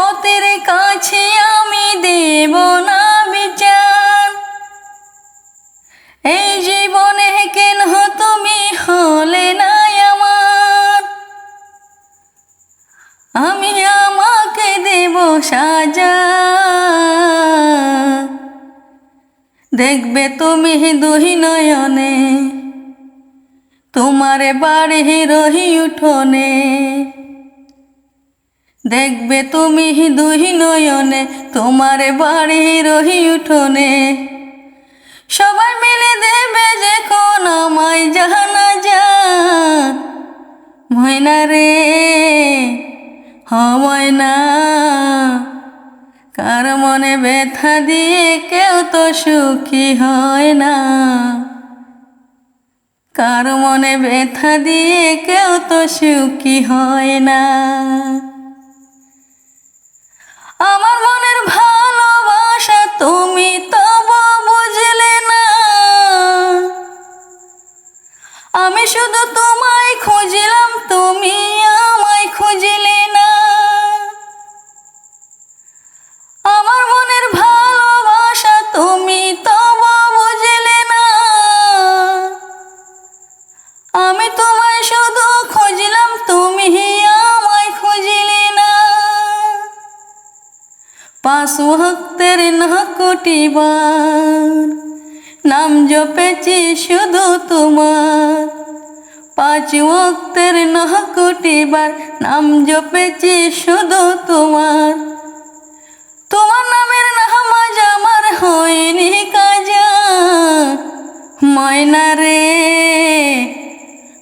পথের কাছে আমি দেব না বিচার। এই জীবনে কেন তুমি হলে না আমার? আমি আমাকে দেব সাজা। দেখবে তুমি দুই নয়নে, তোমার বাড়ি রহি উঠোনে। দেখবে তুমি দুই নয়নে, তোমার বাড়ি রহি উঠোনে। সবাই মিলে দেবে যে কোন আমায় জানা যা। ময়না রে না কার মনে ব্যথা দিয়ে কেউ তো সুখী হয় না। কার মনে ব্যথা দিয়ে কেউ তো সুখী হয় না। শুধু খুঁজলাম, তুমি আমায় খুঁজলে না। পাঁচ ভক্তের না নাম জপেছি শুধু তোমার। পাঁচ ভক্তের না কোটিবার নাম জপেছি শুধু তোমার। তোমার নামের নামাজ আমার হয়নি কাজা। ময়না রে